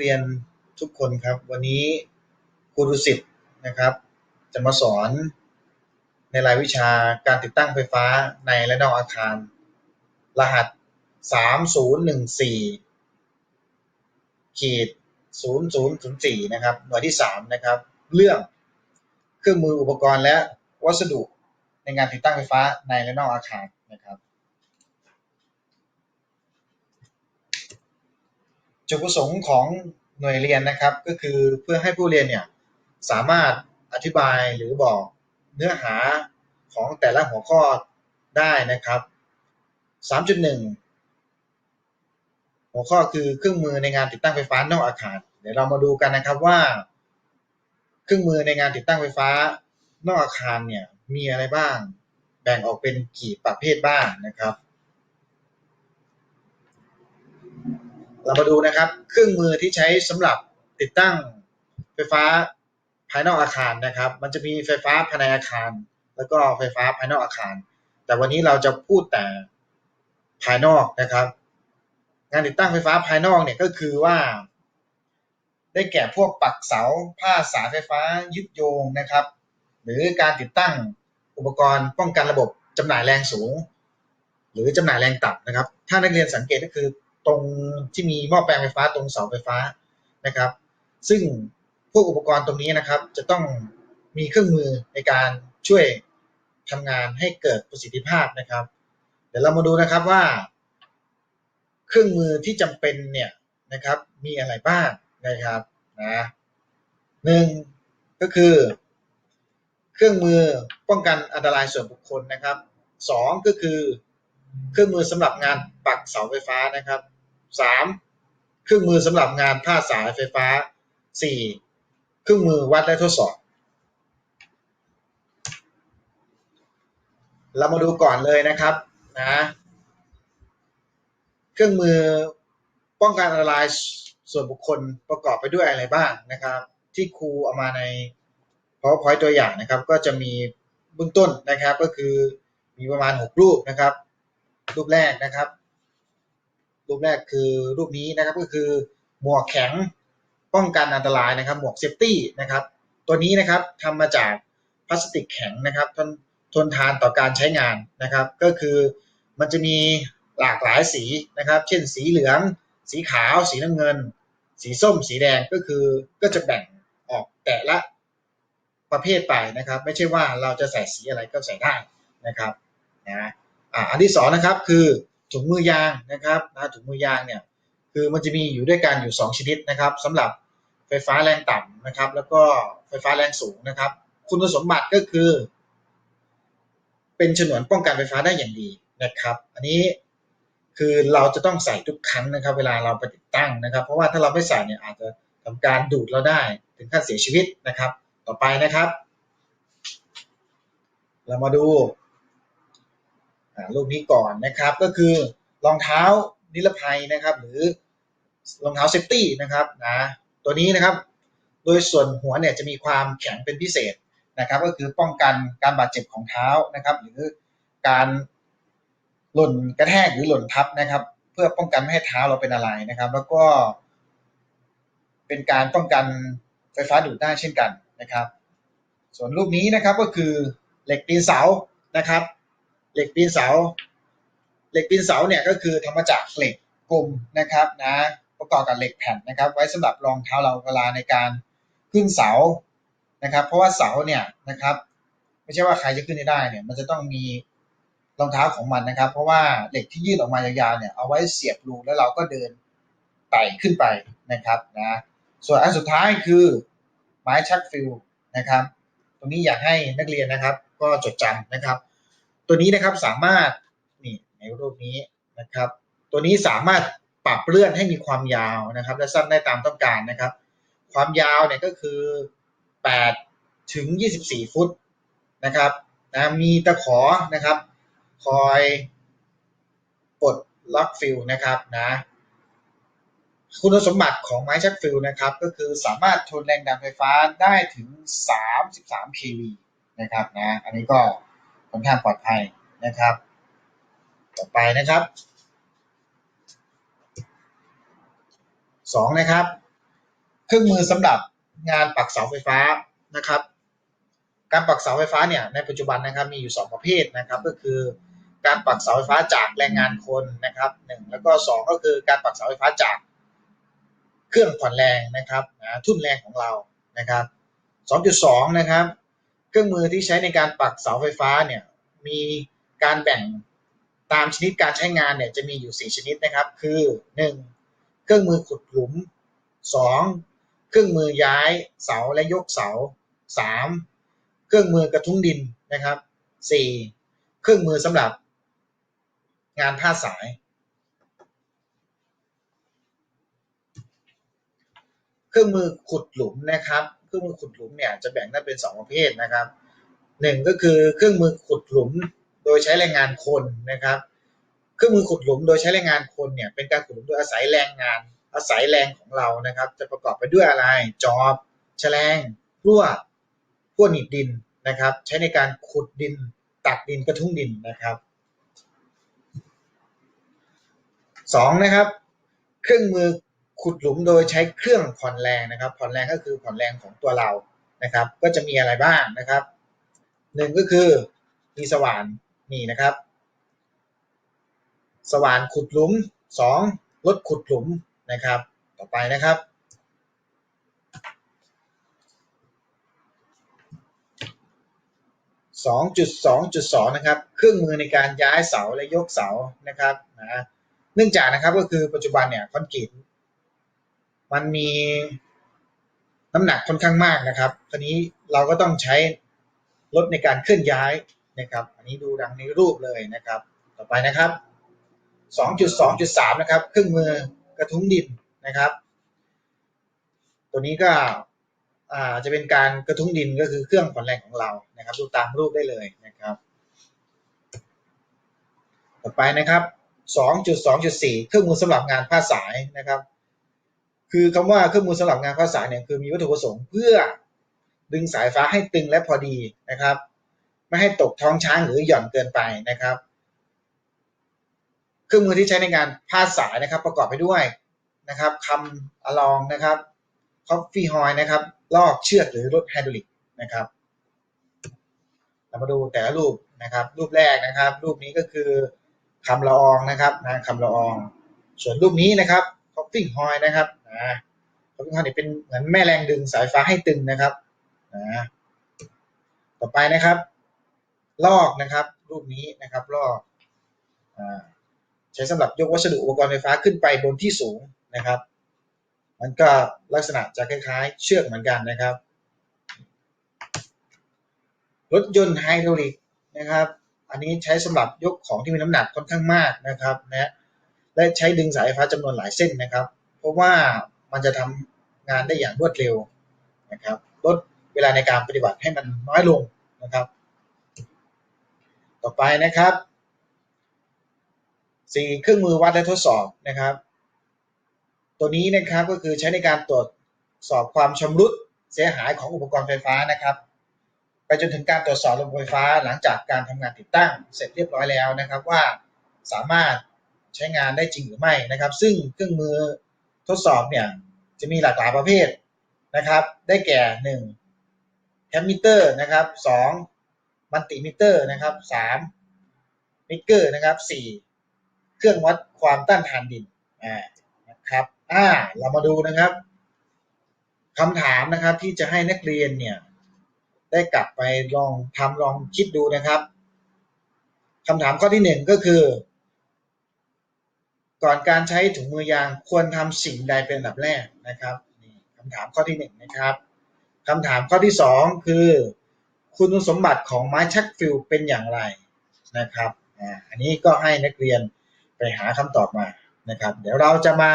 เรียนทุกคนครับ วันนี้ครูดุสิตนะครับ จะมาสอนในรายวิชาการติดตั้งไฟฟ้าในและนอกอาคาร รหัส 3014ขีด0004 นะครับ หน่วยที่ 3 นะครับ เรื่องเครื่องมืออุปกรณ์และวัสดุในงานติดตั้งไฟฟ้าในและนอกอาคารนะครับ จุดประสงค์ของหน่วยเรียนนะครับ ก็คือเพื่อให้ผู้เรียนเนี่ยสามารถอธิบายหรือบอกเนื้อหาของแต่ละหัวข้อได้นะครับ 3.1 หัวข้อคือเครื่องมือในงานติดตั้งไฟฟ้านอกอาคาร เดี๋ยวเรามาดูกันนะครับว่า เครื่องมือในงานติดตั้งไฟฟ้านอกอาคารเนี่ยมีอะไรบ้าง แบ่งออกเป็นกี่ประเภทบ้างนะครับ เรามาดูนะครับ เครื่องมือที่ใช้สำหรับติดตั้งไฟฟ้าภายนอกอาคารนะครับ มันจะมีไฟฟ้าภายในอาคาร แล้วก็ไฟฟ้าภายนอกอาคาร แต่วันนี้เราจะพูดแต่ภายนอกนะครับ งานติดตั้งไฟฟ้าภายนอกเนี่ยก็คือว่า ได้แก่พวกปักเสาผ้าสายไฟฟ้ายึดโยงนะครับ หรือการติดตั้งอุปกรณ์ป้องกันระบบจำหน่ายแรงสูง หรือจำหน่ายแรงต่ำนะครับ ถ้านักเรียนสังเกตก็คือ ตรงที่มีหม้อแปลงไฟฟ้าตรงเสาไฟฟ้านะครับ ซึ่งพวกอุปกรณ์ตรงนี้นะครับ จะต้องมีเครื่องมือในการช่วยทำงานให้เกิดประสิทธิภาพนะครับ เดี๋ยวเรามาดูนะครับว่า เครื่องมือที่จำเป็นเนี่ยนะครับ มีอะไรบ้างนะครับนะหนึ่งก็คือ เครื่องมือป้องกันอันตรายส่วนบุคคลนะครับสองก็คือ เครื่องมือสำหรับงานปักเสาไฟฟ้านะครับ สามเครื่องมือสำหรับงานพาสายไฟฟ้าสี่เครื่องมือวัดและทดสอบ เรามาดูก่อนเลยนะครับนะเครื่องมือป้องกันอันตรายส่วนบุคคลประกอบไปด้วยอะไรบ้างนะครับ ที่ครูเอามาใน PowerPoint ตัวอย่างนะครับ ก็จะมีเบื้องต้นนะครับก็คือมีประมาณ 6 รูปนะครับ รูปแรกนะครับ รูปแรกคือรูปนี้นะครับก็คือหมวกแข็งป้องกันอันตรายนะครับ หมวกเซฟตี้นะครับ ตัวนี้นะครับทำมาจากพลาสติกแข็งนะครับทนทนทานต่อการใช้งานนะครับ ก็คือมันจะมีหลากหลายสีนะครับ เช่นสีเหลือง สีขาว สีน้ำเงิน สีส้ม สีแดงก็คือก็จะแบ่งออกแต่ละประเภทไปนะครับ ไม่ใช่ว่าเราจะใส่สีอะไรก็ใส่ได้นะครับนะอ่าอันที่สองนะครับคือ ถุงมือยางนะครับนะถุงมือยางเนี่ยคือมันจะมีอยู่ด้วยกันอยู่ 2 ชนิดนะครับสำหรับไฟฟ้าแรงต่ำนะครับ แล้วก็ไฟฟ้าแรงสูงนะครับ คุณสมบัติก็คือ เป็นฉนวนป้องกันไฟฟ้าได้อย่างดีนะครับ อันนี้คือเราจะต้องใส่ทุกครั้งนะครับ เวลาเราไปติดตั้งนะครับ เพราะว่าถ้าเราไม่ใส่เนี่ยอาจจะทำการดูดเราได้ถึงขั้นเสียชีวิตนะครับ ต่อไปนะครับ เรามาดู รูปนี้ก่อนนะครับ ก็คือรองเท้านิรภัยนะครับ หรือรองเท้าเซฟตี้นะครับนะตัวนี้นะครับ โดยส่วนหัวเนี่ยจะมีความแข็งเป็นพิเศษนะครับ ก็คือป้องกันการบาดเจ็บของเท้านะครับ หรือการหล่นกระแทกหรือหล่นทับนะครับ เพื่อป้องกันไม่ให้เท้าเราเป็นอะไรนะครับ แล้วก็ เป็นการป้องกันไฟฟ้าดูดได้เช่นกันนะครับ ส่วนรูปนี้นะครับก็คือเหล็กปีนเสานะครับ เหล็กปีนเสา เหล็กปีนเสาเนี่ยก็คือทำมาจากเหล็กกลมนะครับนะประกอบกับเหล็กแผ่นนะครับ ไว้สำหรับรองเท้าเราเวลาในการขึ้นเสานะครับ เพราะว่าเสาเนี่ยนะครับ ไม่ใช่ว่าใครจะขึ้นได้เนี่ย มันจะต้องมีรองเท้าของมันนะครับ เพราะว่าเหล็กที่ยื่นออกมายาวๆเนี่ยเอาไว้เสียบรูแล้วเราก็เดินไต่ขึ้นไปนะครับนะส่วนอันสุดท้ายคือไม้ชักฟิลนะครับ ตรงนี้อยากให้นักเรียนนะครับ ก็จดจำนะครับ ตัวนี้นะครับสามารถนี่ในรูปนี้นะครับ ตัวนี้สามารถปรับเลื่อนให้มีความยาวนะครับ และสั้นได้ตามต้องการนะครับ ความยาวเนี่ยก็คือ8ถึง 24 ฟุตนะครับนะมีตะขอนะครับ คอยปลดล็อกฟิลนะครับนะคุณสมบัติของไม้ชักฟิลนะครับ ก็คือสามารถทนแรงดันไฟฟ้าได้ถึง 33 kV นะครับนะอันนี้ก็ ค่อนข้างปลอดภัยนะครับ ต่อไปนะครับ2นะครับ เครื่องมือสำหรับงานปักเสาไฟฟ้านะครับ การปักเสาไฟฟ้าเนี่ยในปัจจุบันนะครับมีอยู่สองประเภทนะครับ ก็คือการปักเสาไฟฟ้าจากแรงงานคนนะครับหนึ่งแล้วก็สองก็คือการปักเสาไฟฟ้าจากเครื่องผ่อนแรงนะครับทุ่นแรงของเรานะครับ 2.2 นะครับ เครื่องมือที่ใช้ในการปักเสาไฟฟ้าเนี่ยมีการแบ่งตามชนิดการใช้งานเนี่ยจะมีอยู่ 4 ชนิดนะครับ คือ 1. เครื่องมือขุดหลุม 2. เครื่องมือย้ายเสาและยกเสา 3. เครื่องมือกระทุ้งดินนะครับ 4. เครื่องมือสำหรับงานท่าสาย เครื่องมือขุดหลุมนะครับ รื่องมือขุดหลุมเนี่ยจะแบ่งได้เป็นสองประเภทนะครับหนึ่งก็คือเครื่องมือขุดหลุมโดยใช้แรงงานคนนะครับ เครื่องมือขุดหลุมโดยใช้แรงงานคนเนี่ยเป็นการขุดหลุมโดยอาศัยแรงงาน อาศัยแรงของเรานะครับ จะประกอบไปด้วยอะไร จอบแฉลงพลั่วพลั่วหนีบดินนะครับ ใช้ในการขุดดินตักดินกระทุ้งดินนะครับสองนะครับ เครื่องมือ ขุดหลุมโดยใช้เครื่องผ่อนแรงนะครับ ผ่อนแรงก็คือผ่อนแรงของตัวเรานะครับ ก็จะมีอะไรบ้างนะครับหนึ่งก็คือมีสว่านนี่นะครับ สว่านขุดหลุมสองรถขุดหลุมนะครับ ต่อไปนะครับ2.2.2นะครับ เครื่องมือในการย้ายเสาและยกเสานะครับนะเนื่องจากนะครับก็คือปัจจุบันเนี่ยคอนกรีต มันมีน้ำหนักค่อนข้างมากนะครับทีนี้เราก็ต้องใช้รถในการเคลื่อนย้ายนะครับ อันนี้ดูดังในรูปเลยนะครับ ต่อไปนะครับ 2.2.3 นะครับ เครื่องมือกระทุ้งดินนะครับ ตัวนี้ก็อาจะเป็นการกระทุ้งดินก็คือเครื่องผ่อนแรงของเรานะครับ ดูตามรูปได้เลยนะครับ ต่อไปนะครับ 2.2.4 เครื่องมือสำหรับงานผ้าสายนะครับ คือคำว่าเครื่องมือสำหรับงานผ้าสายเนี่ยคือมีวัตถุประสงค์เพื่อ ดึงสายฟ้าให้ตึงและพอดีนะครับ ไม่ให้ตกท้องช้างหรือหย่อนเกินไปนะครับ เครื่องมือที่ใช้ในงานผ้าสายนะครับ ประกอบไปด้วยนะครับคำอลองนะครับคอฟฟี่ฮอยนะครับ ลอกเชือกหรือรถไฮดรอลิกนะครับเรามาดูแต่ละรูปนะครับ รูปแรกนะครับ รูปนี้ก็คือคำละอองนะครับนะคำละออง ส่วนรูปนี้นะครับคอฟฟี่ฮอยนะครับ นะคอฟฟี่ฮอเนี่ยเป็นเหมือนแม่แรงดึงสายฟ้าให้ตึงนะครับนะต่อไปนะครับ ลอกนะครับ รูปนี้นะครับ ลอกอใช้สำหรับยกวัสดุอุปกรณ์ไฟฟ้าขึ้นไปบนที่สูงนะครับ มันก็ลักษณะจะคล้ายๆ เชือกเหมือนกันนะครับ รถยนต์ไฮดรอลิกนะครับ อันนี้ใช้สำหรับยกของที่มีน้ำหนักค่อนข้างมากนะครับนะและใช้ดึงสายไฟฟ้าจำนวนหลายเส้นนะครับ ราะว่ามันจะทำงานได้อย่างรวดเร็วนะครับลดเวลาในการปฏิบัติให้มันน้อยลงนะครับ ต่อไปนะครับสี่เครื่องมือวัดและทดสอบนะครับ ตัวนี้นะครับก็คือใช้ในการตรวจสอบความชำรุดเสียหายของอุปกรณ์ไฟฟ้านะครับไปจนถึงการตรวจสอบระบบไฟฟ้าหลังจากการทำงานติดตั้งเสร็จเรียบร้อยแล้วนะครับ ว่าสามารถใช้งานได้จริงหรือไม่นะครับ ซึ่งเครื่องมือ ทดสอบเนี่ยจะมีหลากหลายประเภทนะครับ ได้แก่หนึ่งแคมมิเตอร์นะครับสองมัลติมิเตอร์นะครับสามมิเกอร์นะครับสี่เครื่องวัดความต้านทานดินอ่านะครับอ่าเรามาดูนะครับคำถามนะครับที่จะให้นักเรียนเนี่ยได้กลับไปลองทำลองคิดดูนะครับคำถามข้อที่หนึ่งก็คือ ก่อนการใช้ถุงมือยางควรทำสิ่งใดเป็นอันดับแรกนะครับนี่คำถามข้อที่หนึ่งนะครับคำถามข้อที่สองคือ คุณสมบัติของไม้ชักฟิลเป็นอย่างไรนะครับอันนี้ก็ให้นักเรียนไปหาคำตอบมานะครับ เดี๋ยวเราจะมา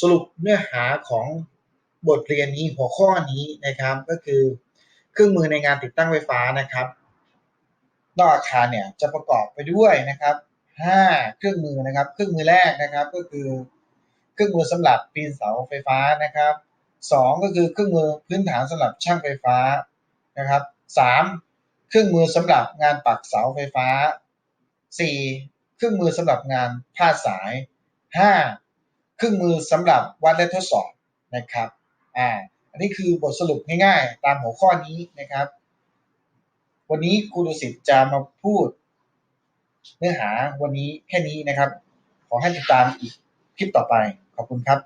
สรุปเนื้อหาของบทเรียนนี้หัวข้อนี้นะครับก็คือเครื่องมือในงานติดตั้งไฟฟ้านะครับนอกอาคารเนี่ยจะประกอบไปด้วยนะครับ ห้าเครื่องมือนะครับ เครื่องมือแรกนะครับก็คือ เครื่องมือสำหรับปีนเสาไฟฟ้านะครับสองก็คือเครื่องมือพื้นฐานสำหรับช่างไฟฟ้านะครับสามเครื่องมือสำหรับงานปักเสาไฟฟ้าสี่เครื่องมือสำหรับงานพาสายห้าเครื่องมือสำหรับวัดและทดสอบนะครับอ่าอันนี้คือบทสรุปง่ายๆ ตามหัวข้อนี้นะครับ วันนี้ครูดุสิตจะมาพูด เนื้อหาวันนี้แค่นี้นะครับ ขอให้ติดตามอีกคลิปต่อไป ขอบคุณครับ